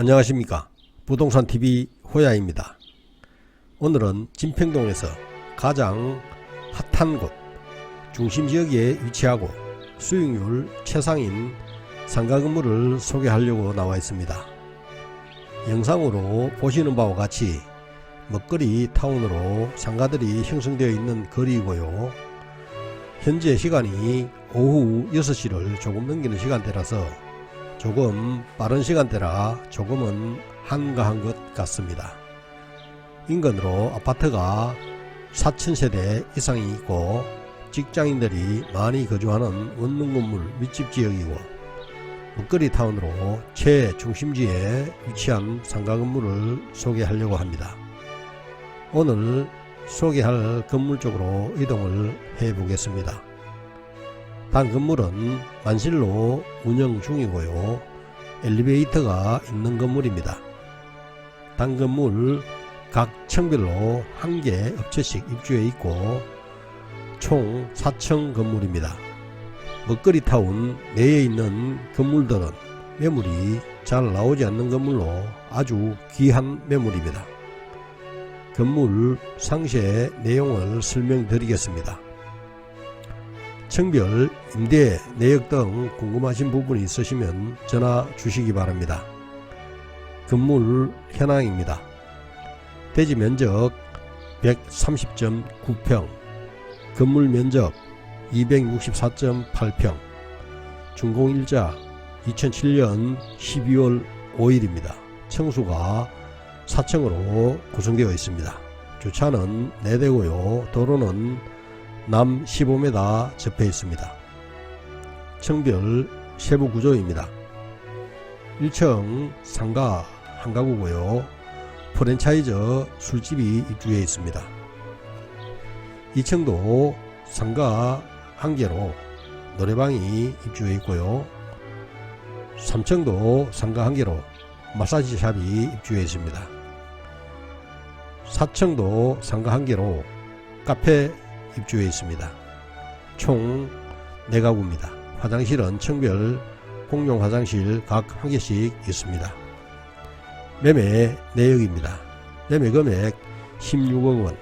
안녕하십니까. 부동산TV 호야입니다. 오늘은 진평동에서 가장 핫한 곳 중심 지역에 위치하고 수익률 최상인 상가 건물을 소개하려고 나와 있습니다. 영상으로 보시는 바와 같이 먹거리 타운으로 상가들이 형성되어 있는 거리이고요. 현재 시간이 오후 6시를 조금 넘기는 시간대라서 조금 빠른 시간대라 조금은 한가한 것 같습니다. 인근으로 아파트가 4천세대 이상이 있고 직장인들이 많이 거주하는 원룸 건물密집 지역이고 먹거리 타운으로 최중심지에 위치한 상가 건물을 소개하려고 합니다. 오늘 소개할 건물 쪽으로 이동을 해 보겠습니다. 단 건물은 만실로 운영 중이고요. 엘리베이터가 있는 건물입니다. 단 건물 각 층별로 한 개 업체씩 입주해 있고 총 4층 건물입니다. 먹거리 타운 내에 있는 건물들은 매물이 잘 나오지 않는 건물로 아주 귀한 매물입니다. 건물 상세 내용을 설명드리겠습니다. 층별, 임대, 내역 등 궁금하신 부분이 있으시면 전화 주시기 바랍니다. 건물 현황입니다. 대지 면적 130.9평, 건물 면적 264.8평, 준공일자 2007년 12월 5일입니다. 청수가 4층으로 구성되어 있습니다. 주차는 4대고요. 도로는 남 15m 접해 있습니다. 층별 세부 구조입니다. 1층 상가 한 가구고요. 프랜차이저 술집이 입주해 있습니다. 2층도 상가 한 개로 노래방이 입주해 있고요. 3층도 상가 한 개로 마사지 샵이 입주해 있습니다. 4층도 상가 한 개로 카페 입주해 있습니다. 총 4가구입니다. 화장실은 층별 공용 화장실 각 한 개씩 있습니다. 매매 내역입니다. 매매 금액 16억 원,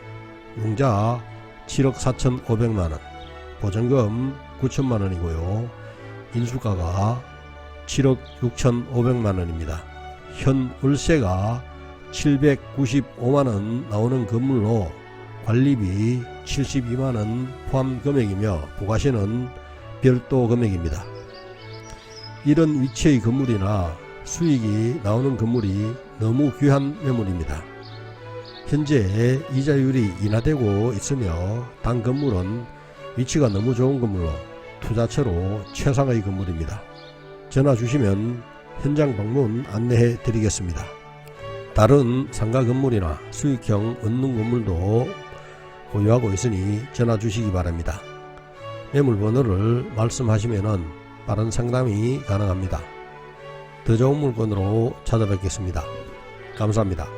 융자 7억 4,500만 원, 보전금 9천만 원이고요. 인수가가 7억 6,500만 원입니다. 현 월세가 795만 원 나오는 건물로 관리비 72만원 포함 금액이며 부가세는 별도 금액입니다. 이런 위치의 건물이나 수익이 나오는 건물이 너무 귀한 매물입니다. 현재 이자율이 인하되고 있으며 단 건물은 위치가 너무 좋은 건물로 투자처로 최상의 건물입니다. 전화 주시면 현장 방문 안내해 드리겠습니다. 다른 상가 건물이나 수익형 원룸 건물도 보유하고 있으니 전화 주시기 바랍니다. 매물 번호를 말씀하시면 빠른 상담이 가능합니다. 더 좋은 물건으로 찾아뵙겠습니다. 감사합니다.